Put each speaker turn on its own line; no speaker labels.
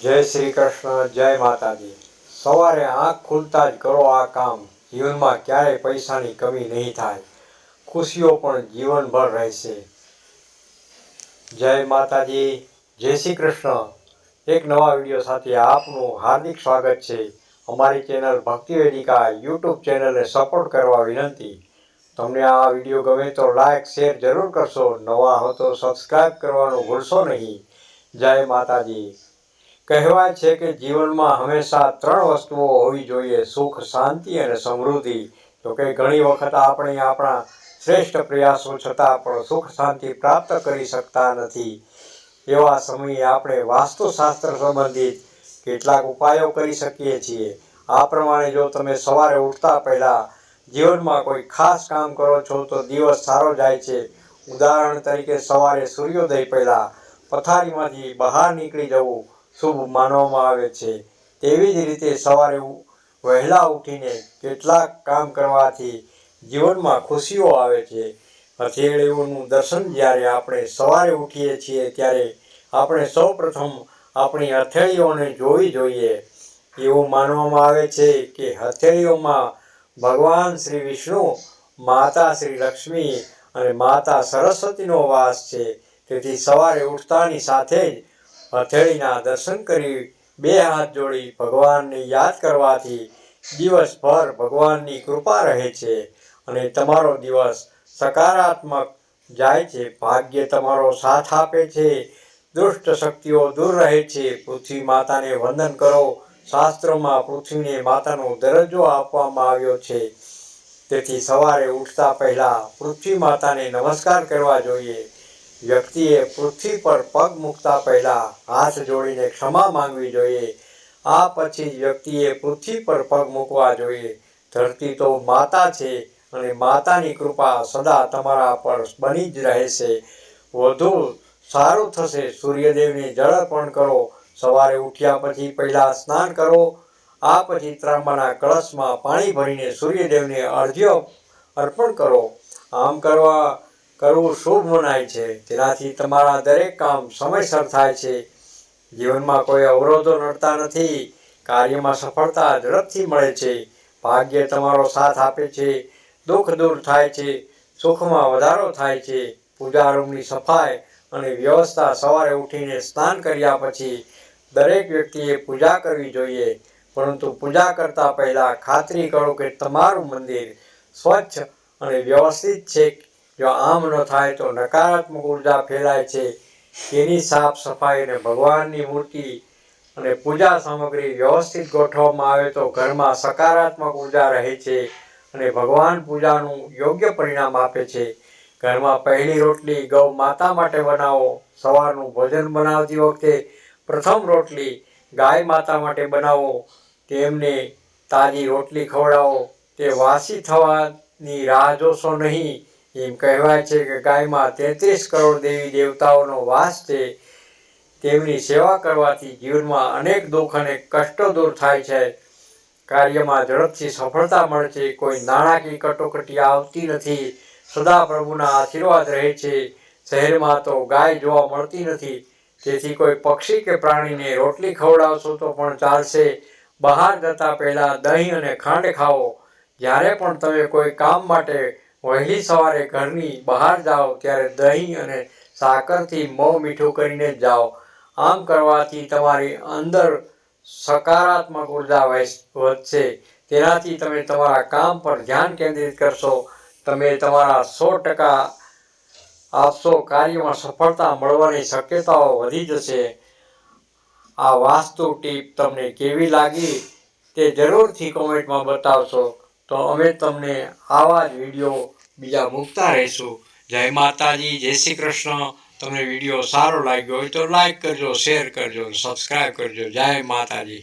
જય શ્રી કૃષ્ણ, જય માતાજી. સવારે આંખ ખુલતા જ કરો આ કામ. જીવનમાં ક્યારેય પૈસાની કમી નહીં થાય. ખુશીઓ પણ જીવનભર રહેશે. જય માતાજી, જય શ્રી કૃષ્ણ. એક નવા વીડિયો સાથે આપનું હાર્દિક સ્વાગત છે. અમારી ચેનલ ભક્તિ વેદિકા યુટ્યુબ ચેનલને સપોર્ટ કરવા વિનંતી. તમને આ વીડિયો ગમે તો લાઇક શેર જરૂર કરશો. નવા હો તો સબસ્ક્રાઈબ કરવાનું ભૂલશો નહીં. જય માતાજી. કહેવાય છે કે જીવનમાં હંમેશા ત્રણ વસ્તુઓ હોવી જોઈએ, સુખ, શાંતિ અને સમૃદ્ધિ. તો કે ઘણી વખત આપણે આપણા શ્રેષ્ઠ પ્રયાસો છતાં પણ સુખ, શાંતિ પ્રાપ્ત કરી શકતા નથી. એવા સમયે આપણે વાસ્તુશાસ્ત્ર સંબંધિત કેટલાક ઉપાયો કરી શકીએ છીએ. આ પ્રમાણે જો તમે સવારે ઉઠતા પહેલાં જીવનમાં કોઈ ખાસ કામ કરો છો, તો દિવસ સારો જાય છે. ઉદાહરણ તરીકે સવારે સૂર્યોદય પહેલાં પથારીમાંથી બહાર નીકળી જવું શુભ માનવામાં આવે છે. તેવી જ રીતે સવારે વહેલા ઉઠીને કેટલાક કામ કરવાથી જીવનમાં ખુશીઓ આવે છે. હથેળીઓનું દર્શન જ્યારે આપણે સવારે ઉઠીએ છીએ ત્યારે આપણે સૌ પ્રથમ આપણી હથેળીઓને જોવી જોઈએ. એવું માનવામાં આવે છે કે હથેળીઓમાં ભગવાન શ્રી વિષ્ણુ, માતા શ્રી લક્ષ્મી અને માતા સરસ્વતીનો વાસ છે. તેથી સવારે ઉઠતાની સાથે જ હથેળીના દર્શન કરી બે હાથ જોડી ભગવાનને યાદ કરવાથી દિવસભર ભગવાનની કૃપા રહે છે અને તમારો દિવસ સકારાત્મક જાય છે. ભાગ્ય તમારો સાથ આપે છે. દુષ્ટ શક્તિઓ દૂર રહે છે. પૃથ્વી માતાને વંદન કરો. શાસ્ત્રોમાં પૃથ્વીને માતાનો દરજ્જો આપવામાં આવ્યો છે. તેથી સવારે ઉઠતા પહેલાં પૃથ્વી માતાને નમસ્કાર કરવા જોઈએ. વ્યક્તિએ પૃથ્વી પર પગ મૂકતા પહેલા હાથ જોડીને ક્ષમા માંગવી જોઈએ. આ પછી જ વ્યક્તિએ પૃથ્વી પર પગ મૂકવા જોઈએ. ધરતી તો માતા છે અને માતાની કૃપા સદા તમારા પર બની જ રહેશે. વધુ સારું થશે. સૂર્યદેવને જળ અર્પણ કરો. સવારે ઉઠ્યા પછી પહેલા સ્નાન કરો. આ પછી ત્રાંબાના કળશમાં પાણી ભરીને સૂર્યદેવને અર્ઘ્ય અર્પણ કરો. આમ કરવા કરવું શુભ મનાય છે. તેનાથી તમારા દરેક કામ સમયસર થાય છે. જીવનમાં કોઈ અવરોધો નડતા નથી. કાર્યમાં સફળતા ઝડપથી મળે છે. ભાગ્ય તમારો સાથ આપે છે. દુઃખ દૂર થાય છે. સુખમાં વધારો થાય છે. પૂજા રૂમની સફાઈ અને વ્યવસ્થા સવારે ઉઠીને સ્નાન કર્યા પછી દરેક વ્યક્તિએ પૂજા કરવી જોઈએ. પરંતુ પૂજા કરતા પહેલા ખાતરી કરો કે તમારું મંદિર સ્વચ્છ અને વ્યવસ્થિત છે. જો આમ ન થાય તો નકારાત્મક ઊર્જા ફેલાય છે. તેની સાફ સફાઈ અને ભગવાનની મૂર્તિ અને પૂજા સામગ્રી વ્યવસ્થિત ગોઠવવામાં આવે તો ઘરમાં સકારાત્મક ઊર્જા રહે છે અને ભગવાન પૂજાનું યોગ્ય પરિણામ આપે છે. ઘરમાં પહેલી રોટલી ગૌ માતા માટે બનાવો, સવારનું ભોજન બનાવતી વખતે પ્રથમ રોટલી ગાય માતા માટે બનાવો, તેમને તાજી રોટલી ખવડાવો, તે વાસી થવાની રાહ જોશો નહીં. એમ કહેવાય છે કે ગાયમાં તેત્રીસ કરોડ દેવી દેવતાઓનો વાસ છે. તેમની સેવા કરવાથી જીવનમાં અનેક દુઃખ અને કષ્ટો દૂર થાય છે. કાર્યમાં ઝડપથી સફળતા મળે છે. કોઈ નાણાકીય કટોકટી આવતી નથી. સદા પ્રભુના આશીર્વાદ રહે છે. શહેરમાં તો ગાય જોવા મળતી નથી. તેથી કોઈ પક્ષી કે પ્રાણીને રોટલી ખવડાવશો તો પણ ચાલશે. બહાર જતા પહેલાં દહીં અને ખાંડ ખાઓ. જ્યારે પણ તમે કોઈ કામ માટે વહેલી સવારે ઘરની બહાર જાઓ ત્યારે દહીં અને સાકરથી મોં મીઠું કરીને જાઓ. આમ કરવાથી તમારી અંદર સકારાત્મક ઊર્જા વધશે. તેનાથી તમે તમારા કામ પર ધ્યાન કેન્દ્રિત કરશો. તમે તમારા સો ટકા આપશો. કાર્યમાં સફળતા મળવાની શક્યતાઓ વધી જશે. આ વાસ્તુ ટીપ તમને કેવી લાગી તે જરૂરથી કોમેન્ટમાં બતાવશો. તો અમે તમને આવા જ વીડિયો બીજા મૂકતા રહીશું. જય માતાજી, જય શ્રી કૃષ્ણ. તમને વીડિયો સારો લાગ્યો હોય તો લાઈક કરજો, શેર કરજો સબસ્ક્રાઈબ કરજો. જય માતાજી.